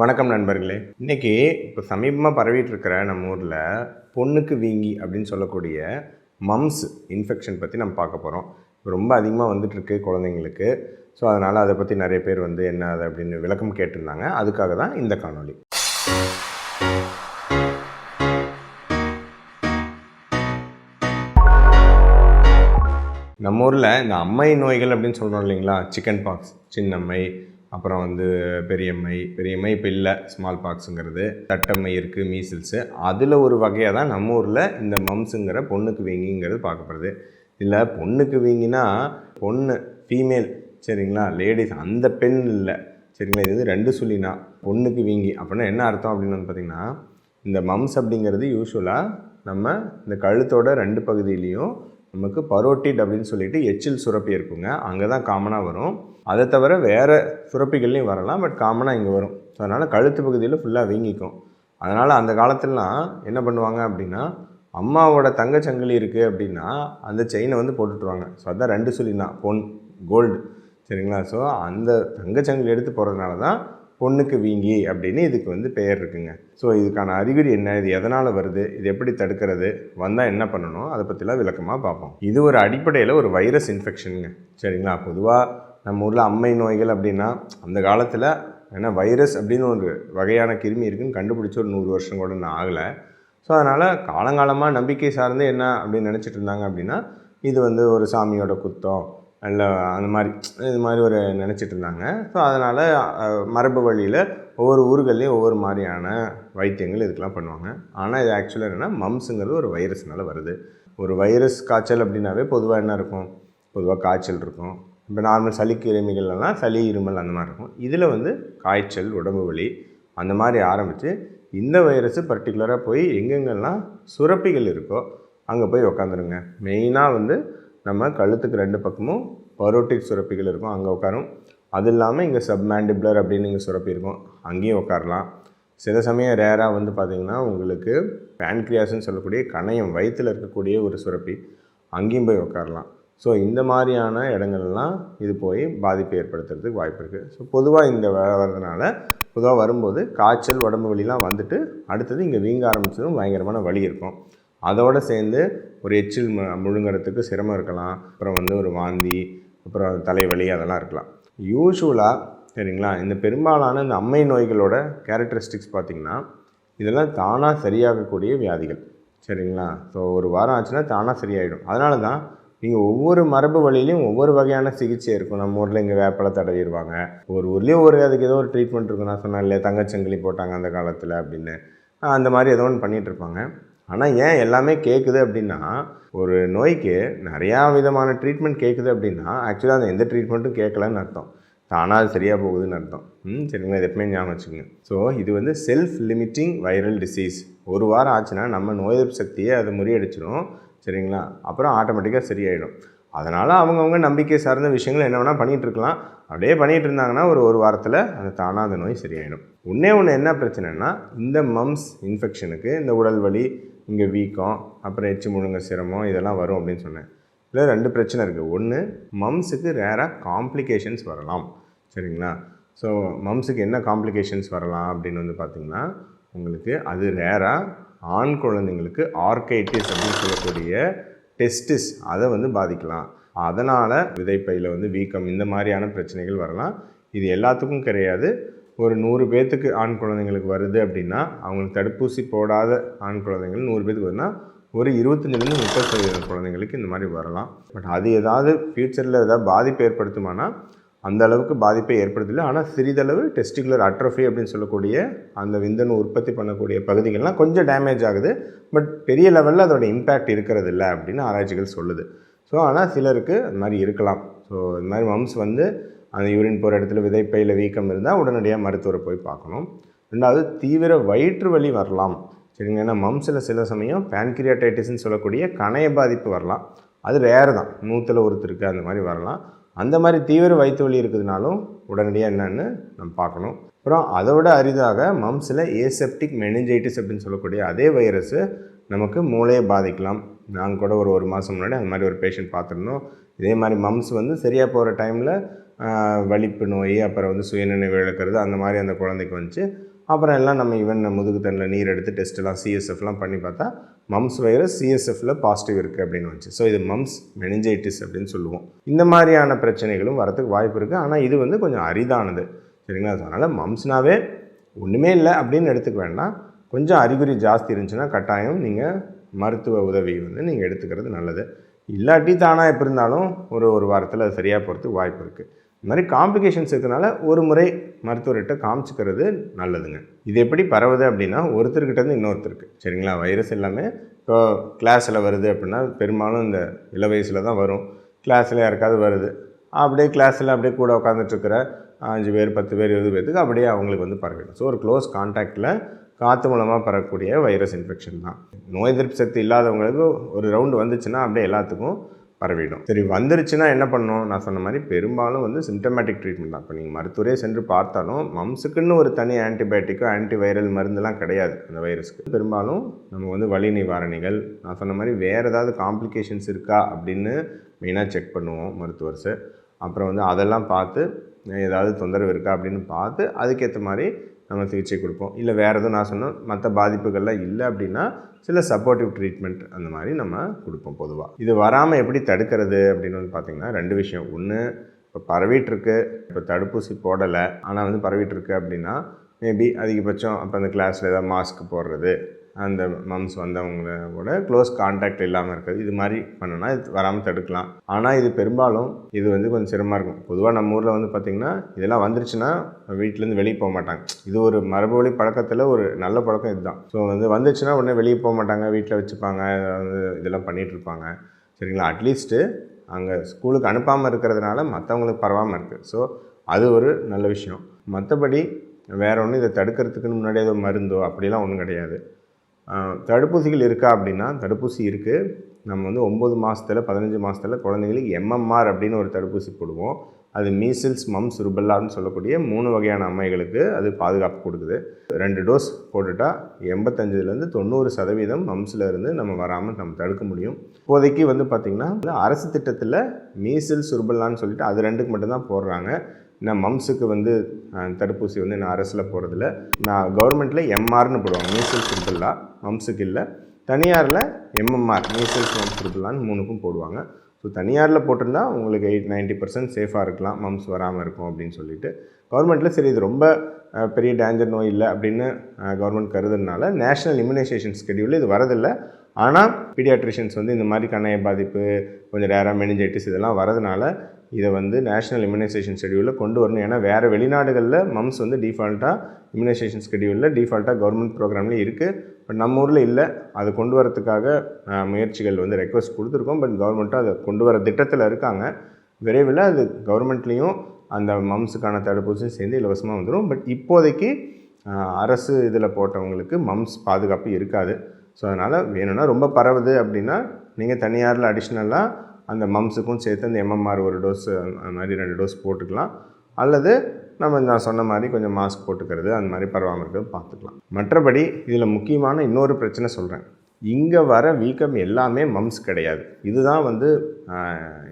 வணக்கம் நண்பர்களே. இன்றைக்கி இப்போ சமீபமாக பரவிட்டு இருக்கிற நம்ம ஊரில் பொண்ணுக்கு வீங்கி அப்படின்னு சொல்லக்கூடிய மம்ஸ் இன்ஃபெக்ஷன் பற்றி நம்ம பார்க்க போகிறோம் ரொம்ப அதிகமாக வந்துட்டுருக்கு குழந்தைங்களுக்கு. ஸோ அதனால் அதை பற்றி நிறைய பேர் வந்து என்ன அது அப்படின்னு விளக்கம் கேட்டிருந்தாங்க. அதுக்காக தான் இந்த காணொளி. நம்ம ஊரில் இந்த அம்மை நோய்கள் அப்படின்னு சொல்கிறோம் இல்லைங்களா? சிக்கன் பாக்ஸ் சின்னம்மை அப்புறம் வந்து பெரியம்மை பெரியம்மை இப்போ இல்லை ஸ்மால் பாக்ஸுங்கிறது தட்டம்மை இருக்குது மீசில்ஸு அதில் ஒரு வகையாக தான் நம்ம ஊரில் இந்த மம்ஸுங்கிற பொண்ணுக்கு வீங்கிங்கிறது பார்க்கப்படுது. இல்லை பொண்ணுக்கு வீங்கினா பொண்ணு ஃபீமேல் சரிங்களா? லேடிஸ் அந்த பெண் இல்லை. சரிங்களா? இது வந்து ரெண்டு சொல்லினா பொண்ணுக்கு வீங்கி. அப்படின்னா என்ன அர்த்தம் அப்படின்னு வந்து பார்த்திங்கன்னா இந்த மம்ஸ் அப்படிங்கிறது யூஸ்வலாக நம்ம இந்த கழுத்தோட ரெண்டு பகுதியிலையும் நமக்கு பரோட்டிட் அப்படின்னு சொல்லிட்டு எச்சில் சுரப்பி இருக்குங்க. அங்கே தான் காமனாக வரும். அதை தவிர வேறு சுரப்பிகள்லையும் வரலாம் பட் காமனாக இங்கே வரும். ஸோ அதனால் கழுத்து பகுதியில் ஃபுல்லாக வீங்கிக்கும். அதனால் அந்த காலத்துலலாம் என்ன பண்ணுவாங்க அப்படின்னா அம்மாவோட தங்கச்சங்கிலி இருக்குது அப்படின்னா அந்த செயினை வந்து போட்டுட்ருவாங்க ஸோ அதான் ரெண்டு சொல்லினா பொன் கோல்டு சரிங்களா? ஸோ அந்த தங்கச்சங்கிலி எடுத்து போகிறதுனால தான் பொண்ணுக்கு வீங்கி அப்படின்னு இதுக்கு வந்து பெயர் இருக்குங்க. ஸோ இதுக்கான அறிகுறி என்ன? இது எதனால் வருது? இது எப்படி தடுக்கிறது? வந்தால் என்ன பண்ணணும்? அதை பற்றிலாம் விளக்கமாக பார்ப்போம். இது ஒரு அடிப்படையில் ஒரு வைரஸ் இன்ஃபெக்ஷனுங்க. சரிங்களா? பொதுவாக நம்ம ஊரில் அம்மை நோய்கள் அப்படின்னா அந்த காலத்தில் ஏன்னா வைரஸ் அப்படின்னு ஒரு வகையான கிருமி இருக்குன்னு கண்டுபிடிச்ச ஒரு நூறு வருஷம் கூட இன்னும் ஆகலை. ஸோ அதனால் காலங்காலமாக நம்பிக்கை சார்ந்து என்ன அப்படின்னு நினச்சிட்டு இருந்தாங்க அப்படின்னா இது வந்து ஒரு சாமியோட குத்தம் நல்ல அந்த மாதிரி இது மாதிரி ஒரு நினச்சிட்டு இருந்தாங்க. ஸோ அதனால் மரபு வழியில் ஒவ்வொரு ஊர்கள்லேயும் ஒவ்வொரு மாதிரியான வைத்தியங்கள் இதுக்கெலாம் பண்ணுவாங்க. ஆனால் இது ஆக்சுவலாக என்னென்னா மம்ஸுங்கிறது ஒரு வைரஸ்னால வருது. ஒரு வைரஸ் காய்ச்சல் அப்படின்னாவே பொதுவாக என்ன இருக்கும்? பொதுவாக காய்ச்சல் இருக்கும். இப்போ நார்மல் சளி கிருமிகள்லாம் சளி இருமல் அந்த மாதிரி இருக்கும். இதில் வந்து காய்ச்சல் உடம்பு வலி அந்த மாதிரி ஆரம்பித்து இந்த வைரஸ் பர்டிகுலராக போய் எங்கெங்கெல்லாம் சுரப்பிகள் இருக்கோ அங்கே போய் உக்காந்துருங்க. மெயினாக வந்து நம்ம கழுத்துக்கு ரெண்டு பக்கமும் பரோட்டிக் சுரப்பிகள் இருக்கும் அங்கே உட்காரும். அது இல்லாமல் இங்கே சப்மேண்டிபுலர் அப்படின்னு இங்கே சுரப்பி இருக்கும் அங்கேயும் உட்காரலாம். சில சமயம் ரேராக வந்து பார்த்திங்கன்னா உங்களுக்கு பேன்க்ரியாஸ்ன்னு சொல்லக்கூடிய கணையம் வயிற்றில் இருக்கக்கூடிய ஒரு சுரப்பி அங்கேயும் போய் உட்காரலாம். ஸோ இந்த மாதிரியான இடங்கள்லாம் இது போய் பாதிப்பை ஏற்படுத்துறதுக்கு வாய்ப்பு இருக்குது ஸோ பொதுவாக இந்த வர்றதுனால பொதுவாக வரும்போது காய்ச்சல் உடம்பு வலிலாம் வந்துட்டு அடுத்தது இங்கே வீங்க ஆரம்பிச்சதும் பயங்கரமான வலி இருக்கும். அதோடு சேர்ந்து ஒரு எச்சில் மு முழுங்குறதுக்கு சிரமம் இருக்கலாம். அப்புறம் வந்து ஒரு வாந்தி அப்புறம் தலைவலி அதெல்லாம் இருக்கலாம். யூஸ்வலாக சரிங்களா இந்த பெரும்பாலான இந்த அம்மை நோய்களோட கேரக்டரிஸ்டிக்ஸ் பார்த்திங்கன்னா இதெல்லாம் தானாக சரியாகக்கூடிய வியாதிகள். சரிங்களா? ஸோ ஒரு வாரம் ஆச்சுன்னா தானாக சரியாயிடும். அதனால தான் நீங்கள் ஒவ்வொரு மரபு வழியிலையும் ஒவ்வொரு வகையான சிகிச்சை இருக்கும். நம்ம ஊரில் இங்கே வேப்பலை தடவிடுவாங்க. ஒரு ஊர்லேயும் ஒரு அதுக்கு ஏதோ ஒரு ட்ரீட்மெண்ட் இருக்கும் நான் சொன்னேன் இல்லையா தங்கச்சங்கிலி போட்டாங்க அந்த காலத்தில் அப்படின்னு. அந்த மாதிரி ஏதோ ஒன்று பண்ணிகிட்ருப்பாங்க ஆனால் ஏன் எல்லாமே கேட்குது அப்படின்னா ஒரு நோய்க்கு நிறையா விதமான ட்ரீட்மெண்ட் கேட்குது அப்படின்னா ஆக்சுவலாக அந்த எந்த ட்ரீட்மெண்ட்டும் கேட்கலன்னு அர்த்தம். தானாக அது சரியாக போகுதுன்னு அர்த்தம். ம் சரிங்களா இது எப்பவுமே ஞாபகம் வச்சுக்கோங்க. ஸோ இது வந்து செல்ஃப் லிமிட்டிங் வைரல் டிசீஸ் ஒரு வாரம் ஆச்சுன்னா நம்ம நோய் எதிர்ப்பு சக்தியை அதை முறியடிச்சிடும் சரிங்களா? அப்புறம் ஆட்டோமேட்டிக்காக சரியாயிடும். அதனால் அவங்கவுங்க நம்பிக்கை சார்ந்த விஷயங்கள் என்ன வேணால் பண்ணிகிட்ருக்கலாம் அப்படியே பண்ணிகிட்டு இருந்தாங்கன்னா ஒரு ஒரு வாரத்தில் அந்த தானாக அந்த நோய் சரியாயிடும். ஒன்றே ஒன்று என்ன பிரச்சனைனா இந்த மம்ஸ் இன்ஃபெக்ஷனுக்கு இந்த உடல் வலி இங்கே வீக்கம் அப்புறம் எச்சு முழுங்க சிரமம் இதெல்லாம் வரும் அப்படின்னு சொன்னேன். இதில் ரெண்டு பிரச்சனை இருக்குது ஒன்று மம்ஸுக்கு ரேராக காம்ப்ளிகேஷன்ஸ் வரலாம். சரிங்களா? ஸோ மம்ஸுக்கு என்ன காம்ப்ளிகேஷன்ஸ் வரலாம் அப்படின்னு வந்து பார்த்திங்கன்னா உங்களுக்கு அது ரேராக ஆண் குழந்தைங்களுக்கு ஆர்கைட்டிஸ் அப்படின்னு சொல்லக்கூடிய டெஸ்டிஸ் அதை வந்து பாதிக்கலாம். அதனால் விதைப்பையில் வந்து வீக்கம் இந்த மாதிரியான பிரச்சனைகள் வரலாம். இது எல்லாத்துக்கும் கிடையாது. ஒரு நூறு பேர்த்துக்கு ஆண் குழந்தைங்களுக்கு வருது அப்படின்னா அவங்களுக்கு தடுப்பூசி போடாத ஆண் குழந்தைங்கள் நூறு பேத்துக்கு வருதுன்னா ஒரு இருபத்தஞ்சிலேருந்து முப்பது சதவீதம் குழந்தைங்களுக்கு இந்த மாதிரி வரலாம். பட் அது ஏதாவது ஃப்யூச்சரில் ஏதாவது பாதிப்பு ஏற்படுத்துமானா அந்த அளவுக்கு பாதிப்பை ஏற்படுத்தல. ஆனால் சிறிதளவு டெஸ்டிகுலர் அட்ரஃபி அப்படின்னு சொல்லக்கூடிய அந்த விந்தணு உற்பத்தி பண்ணக்கூடிய பகுதிகள்லாம் கொஞ்சம் டேமேஜ் ஆகுது. பட் பெரிய லெவலில் அதோட இம்பேக்ட் இருக்கிறது இல்லை அப்படின்னு ஆராய்ச்சிகள் சொல்லுது. ஸோ ஆனால் சிலருக்கு அது மாதிரி இருக்கலாம். ஸோ இந்த மாதிரி மம்ஸ் வந்து அந்த யூரின் போகிற இடத்துல விதைப்பையில் வீக்கம் இருந்தால் உடனடியாக மருத்துவரை போய் பார்க்கணும். ரெண்டாவது தீவிர வயிற்று வலி வரலாம். சரிங்க ஏன்னா மம்ஸில் சில சமயம் பேன்கிரியாட்டைட்டிஸ்ன்னு சொல்லக்கூடிய கணைய பாதிப்பு வரலாம். அது ரேர் தான். நூற்றில் ஒருத்தருக்கு அந்த மாதிரி வரலாம். அந்த மாதிரி தீவிர வயிற்று வலி இருக்குதுனாலும் உடனடியாக என்னென்னு நம்ம பார்க்கணும். அப்புறம் அதை விட அரிதாக மம்ஸில் ஏசெப்டிக் மெனிஞ்சைட்டிஸ் அப்படின்னு சொல்லக்கூடிய அதே வைரஸு நமக்கு மூளையை பாதிக்கலாம். நாங்கள் கூட ஒரு ஒரு மாதம் முன்னாடி அந்த மாதிரி ஒரு பேஷண்ட் பார்த்துருந்தோம். இதே மாதிரி மம்ஸ் வந்து சரியாக போகிற டைமில் வலிப்பு நோய் அப்புறம் வந்து சுயநினைவு இழக்கிறது அந்த மாதிரி அந்த குழந்தைக்கு வந்துச்சு. அப்புறம் எல்லாம் நம்ம ஈவன் முதுகு நீர் எடுத்து டெஸ்ட்டெல்லாம் சிஎஸ்எஃப்லாம் பண்ணி பார்த்தா மம்ஸ் வைரஸ் சிஎஸ்எஃப்பில் பாசிட்டிவ் இருக்குது அப்படின்னு வந்துச்சு. ஸோ இது மம்ஸ் மெனிஞ்சைட்டிஸ் அப்படின்னு சொல்லுவோம். இந்த மாதிரியான பிரச்சனைகளும் வரத்துக்கு வாய்ப்பு இருக்குது ஆனால் இது வந்து கொஞ்சம் அரிதானது. சரிங்களா? அதனால் மம்ஸ்னாவே ஒன்றுமே இல்லை அப்படின்னு எடுத்துக்க வேண்டாம். கொஞ்சம் அறிகுறி ஜாஸ்தி இருந்துச்சுன்னா கட்டாயம் நீங்கள் மருத்துவ உதவி வந்து நீங்கள் எடுத்துக்கிறது நல்லது. இல்லாட்டி தானாக எப்படி இருந்தாலும் ஒரு ஒரு வாரத்தில் அது சரியாக போகிறதுக்கு வாய்ப்பு இருக்குது இந்த மாதிரி காம்ப்ளிகேஷன்ஸ் இருக்கிறதுனால ஒரு முறை மருத்துவர்கிட்ட காமிச்சிக்கிறது நல்லதுங்க. இது எப்படி பரவுது அப்படின்னா ஒருத்தர்கிட்டருந்து இன்னொருத்தருக்கு. சரிங்களா? வைரஸ் எல்லாமே இப்போ கிளாஸில் வருது அப்படின்னா பெரும்பாலும் இந்த இள வயசில் தான் வரும். கிளாஸில் யாருக்காவது வருது. அப்படியே கிளாஸில் அப்படியே கூட உட்காந்துட்டுருக்கிற அஞ்சு பேர் பத்து பேர் இருபது பேர்த்துக்கு அப்படியே அவங்களுக்கு வந்து பரவிடும். ஸோ ஒரு க்ளோஸ் கான்டாக்டில் காற்று மூலமாக பரக்கூடிய வைரஸ் இன்ஃபெக்ஷன் தான். நோய் எதிர்ப்பு சக்தி இல்லாதவங்களுக்கு ஒரு ரவுண்டு வந்துச்சுன்னா அப்படியே எல்லாத்துக்கும் பரவிடும். சரி வந்துருச்சுன்னா என்ன பண்ணணும்? நான் சொன்ன மாதிரி பெரும்பாலும் வந்து சிம்டமேட்டிக் ட்ரீட்மெண்ட் தான். இப்போ நீங்கள் மருத்துவரே சென்று பார்த்தாலும் மம்ஸுக்குன்னு ஒரு தனி ஆன்டிபயோட்டிக்கோ ஆன்டிவைரல் மருந்துலாம் கிடையாது அந்த வைரஸ்க்கு. பெரும்பாலும் நம்ம வந்து வலி நிவாரணிகள் நான் சொன்ன மாதிரி வேறு ஏதாவது காம்ப்ளிகேஷன்ஸ் இருக்கா அப்படின்னு மெயினாக செக் பண்ணுவோம் மருத்துவர்ஸு அப்புறம் வந்து அதெல்லாம் பார்த்து ஏதாவது தொந்தரவு இருக்கா அப்படின்னு பார்த்து அதுக்கேற்ற மாதிரி நம்ம சிகிச்சை கொடுப்போம். இல்லை வேறு எதுவும் நான் சொன்னோம் மற்ற பாதிப்புகள்லாம் இல்லை அப்படின்னா சில சப்போர்ட்டிவ் ட்ரீட்மெண்ட் அந்த மாதிரி நம்ம கொடுப்போம் பொதுவாக இது வராமல் எப்படி தடுக்கிறது அப்படின்னு வந்து பார்த்திங்கன்னா ரெண்டு விஷயம். ஒன்று இப்போ பரவிட்டுருக்கு இப்போ தடுப்பூசி போடலை ஆனால் வந்து பரவிட்டுருக்கு அப்படின்னா மேபி அதிகபட்சம் அப்போ அந்த கிளாஸில் ஏதாவது மாஸ்க் போடுறது அந்த மம்ஸ் வந்தவங்களோட க்ளோஸ் கான்டாக்ட் இல்லாமல் இருக்குது இது மாதிரி பண்ணோன்னா இது வராமல் தடுக்கலாம். ஆனால் இது பெரும்பாலும் இது வந்து கொஞ்சம் சிரமமாக இருக்கும். பொதுவாக நம்ம ஊரில் வந்து பார்த்திங்கன்னா இதெல்லாம் வந்துருச்சுன்னா வீட்டிலேருந்து வெளியே போக மாட்டாங்க. இது ஒரு மரபு வழி பழக்கத்தில் ஒரு நல்ல பழக்கம் இதுதான். ஸோ வந்து வந்துச்சுன்னா உடனே வெளியே போக மாட்டாங்க. வீட்டில் வச்சுப்பாங்க. வந்து இதெல்லாம் பண்ணிகிட்ருப்பாங்க சரிங்களா? அட்லீஸ்ட்டு அங்கே ஸ்கூலுக்கு அனுப்பாமல் இருக்கிறதுனால மற்றவங்களுக்கு பரவாமல் இருக்குது ஸோ அது ஒரு நல்ல விஷயம். மற்றபடி வேற ஒன்றும் இதை தடுக்கிறதுக்குன்னு முன்னாடி ஏதோ மருந்தோ அப்படிலாம் ஒன்றும் கிடையாது. தடுப்பூசிகள் இருக்கா அப்படின்னா தடுப்பூசி இருக்குது நம்ம வந்து ஒம்பது மாதத்தில் பதினஞ்சு மாதத்தில் குழந்தைங்களுக்கு எம்எம்ஆர் அப்படின்னு ஒரு தடுப்பூசி போடுவோம். அது மீசில்ஸ் மம்ஸ் ருபெல்லான்னு சொல்லக்கூடிய மூணு வகையான அம்மைகளுக்கு அது பாதுகாப்பு கொடுக்குது. ரெண்டு டோஸ் போட்டுட்டா எண்பத்தஞ்சுலேருந்து தொண்ணூறு சதவீதம் மம்ஸில் இருந்து நம்ம வராமல் நம்ம தடுக்க முடியும். இப்போதைக்கு வந்து பார்த்திங்கன்னா அரசு திட்டத்தில் மீசில்ஸ் ருபெல்லான்னு சொல்லிட்டு அது ரெண்டுக்கு மட்டும்தான் போடுறாங்க. நான் மம்ஸுக்கு வந்து தடுப்பூசி வந்து நான் அரசில் போகிறதில்ல நான் கவர்மெண்ட்டில் எம்ஆர்னு போடுவாங்க. மீசல்ஸ் ருபெல்லா மம்ஸுக்கு இல்லை. தனியாரில் எம்எம்ஆர் மீசல்ஸ் மம்ஸ் ருபெல்லான்னு மூணுக்கும் போடுவாங்க. ஸோ தனியாரில் போட்டிருந்தா உங்களுக்கு எயிட் நைன்ட்டி பர்சன்ட் சேஃபாக இருக்கலாம். மம்ஸ் வராமல் இருக்கும் அப்படின்னு சொல்லிட்டு. கவர்மெண்ட்டில் சரி இது ரொம்ப பெரிய டேஞ்சர் நோய் இல்லை அப்படின்னு கவர்மெண்ட் கருதுனால நேஷ்னல் இம்யூனைசேஷன் ஸ்கெடியூலில் இது வரதில்லை. ஆனால் பீடியாட்ரிஷியன்ஸ் வந்து இந்த மாதிரி கணைய பாதிப்பு கொஞ்சம் ரேராக மெனிஞ்சைட்டிஸ் இதெல்லாம் வரதுனால இதை வந்து நேஷ்னல் இம்யூனைசேஷன் ஷெடியூலில் கொண்டு வரணும். ஏன்னா வேறு வெளிநாடுகளில் மம்ஸ் வந்து டிஃபால்ட்டாக இம்யூனைசேஷன் ஷெடியூலில் டிஃபால்ட்டாக கவர்மெண்ட் ப்ரோக்ராம்லேயும் இருக்குது பட் நம்ம ஊரில் இல்லை. அதை கொண்டு வரதுக்காக முயற்சிகள் வந்து ரெக்வஸ்ட் கொடுத்துருக்கோம். பட் கவர்மெண்ட்டும் அதை கொண்டு வர திட்டத்தில் இருக்காங்க. விரைவில் அது கவர்மெண்ட்லேயும் அந்த மம்ஸுக்கான தடுப்பூசியும் சேர்ந்து இலவசமாக வந்துடும் பட் இப்போதைக்கு அரசு இதில் போட்டவங்களுக்கு மம்ஸ் பாதுகாப்பு இருக்காது. ஸோ அதனால் வேணும்னா ரொம்ப பரவுது அப்படின்னா நீங்கள் தனியாரில் அடிஷ்னலாக அந்த மம்ஸுக்கும் சேர்த்து அந்த எம்எம்ஆர் ஒரு டோஸ் அந்த மாதிரி ரெண்டு டோஸ் போட்டுக்கலாம். அல்லது நம்ம நான் சொன்ன மாதிரி கொஞ்சம் மாஸ்க் போட்டுக்கிறது அந்த மாதிரி பரவாமல் இருக்கிறது பார்த்துக்கலாம். மற்றபடி இதில் முக்கியமான இன்னொரு பிரச்சனை சொல்கிறேன் இங்கே வர வீக்கம் எல்லாமே மம்ஸ் கிடையாது. இதுதான் வந்து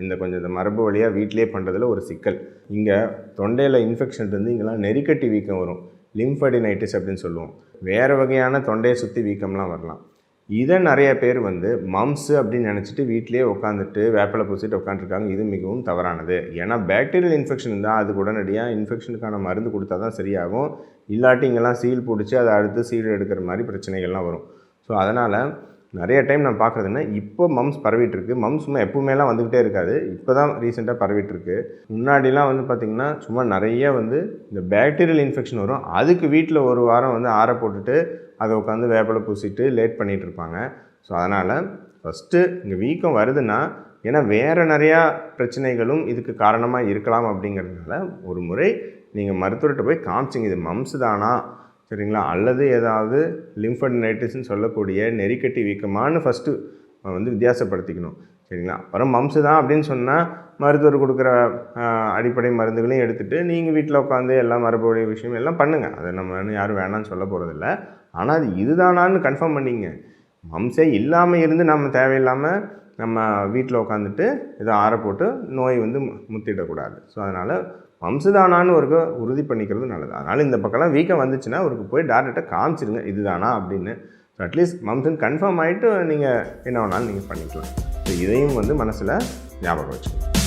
இந்த கொஞ்சம் இந்த மரபு வழியாக வீட்டிலே பண்ணுறதுல ஒரு சிக்கல். இங்கே தொண்டையில் இன்ஃபெக்ஷன் இருந்து இங்கெல்லாம் நெறிக்கட்டி வீக்கம் வரும். லிம்ஃபடினைட்டிஸ் அப்படின்னு சொல்லுவோம். வேறு வகையான தொண்டையை சுற்றி வீக்கம்லாம் வரலாம். இதை நிறைய பேர் வந்து மம்ஸு அப்படின்னு நினச்சிட்டு வீட்டிலே உட்காந்துட்டு வேப்பிலை பூசிட்டு உட்காந்துருக்காங்க இது மிகவும் தவறானது. ஏன்னா பேக்டீரியல் இன்ஃபெக்ஷன் இருந்தால் அதுக்கு உடனடியாக இன்ஃபெக்ஷனுக்கான மருந்து கொடுத்தா தான் சரியாகும். இல்லாட்டி இங்கெல்லாம் சீல் பிடிச்சி அதை அடுத்து சீல் எடுக்கிற மாதிரி பிரச்சனைகள்லாம் வரும். ஸோ அதனால் நிறைய டைம் நான் பார்க்குறதுன்னா இப்போ மம்ஸ் பரவிட்டுருக்கு. மம்ஸ் சும்மா எப்பவுமேலாம் வந்துக்கிட்டே இருக்காது. இப்போ தான் ரீசெண்டாக பரவிட்டுருக்கு. முன்னாடிலாம் வந்து பார்த்திங்கன்னா சும்மா நிறைய வந்து இந்த பேக்டீரியல் இன்ஃபெக்ஷன் வரும். அதுக்கு வீட்டில் ஒரு வாரம் வந்து ஆற போட்டுட்டு அதை உட்காந்து வேப்பிலை பூசிட்டு லேட் பண்ணிகிட்டு இருப்பாங்க ஸோ அதனால் ஃபஸ்ட்டு இங்கே வீக்கம் வருதுன்னா ஏன்னா வேறு நிறையா பிரச்சனைகளும் இதுக்கு காரணமாக இருக்கலாம் அப்படிங்கிறதுனால ஒரு முறை நீங்கள் மருத்துவர்கிட்ட போய் காமிச்சிங்க இது மம்ஸ் தானா? சரிங்களா? அல்லது ஏதாவது லிம்ஃபடினைட்டிஸ்னு சொல்லக்கூடிய நெறிக்கட்டி வீக்கமானு ஃபஸ்ட்டு வந்து வித்தியாசப்படுத்திக்கணும். சரிங்களா? அப்புறம் மம்சு தான் அப்படின்னு சொன்னால் மருத்துவர் கொடுக்குற அடிப்படை மருந்துகளையும் எடுத்துகிட்டு நீங்கள் வீட்டில் உட்காந்து எல்லாம் மரபுடைய விஷயம் எல்லாம் பண்ணுங்கள் அதை நம்ம யாரும் வேணாம்னு சொல்ல போகிறதில்ல ஆனால் அது இதுதானான்னு கன்ஃபார்ம் பண்ணிங்க. மம்சே இல்லாமல் இருந்து நம்ம தேவையில்லாமல் நம்ம வீட்டில் உட்காந்துட்டு இதை ஆற போட்டு நோய் வந்து மு- முத்திடக்கூடாது. ஸோ அதனால் வம்சுதானான்னு ஒரு உறுதி பண்ணிக்கிறது நல்லது. அதனால் இந்த பக்கம்லாம் வீக்கம் வந்துச்சுன்னா அவருக்கு போய் டாக்டர்கிட்ட காமிச்சிருங்க. இதுதானா அப்படின்னு ஸோ அட்லீஸ்ட் மம்சன் கன்ஃபார்ம் ஆகிட்டு நீங்கள் என்ன வேணாலும் நீங்கள் பண்ணிக்கலாம். ஸோ இதையும் வந்து மனசில் ஞாபகம் வச்சுக்கணும்.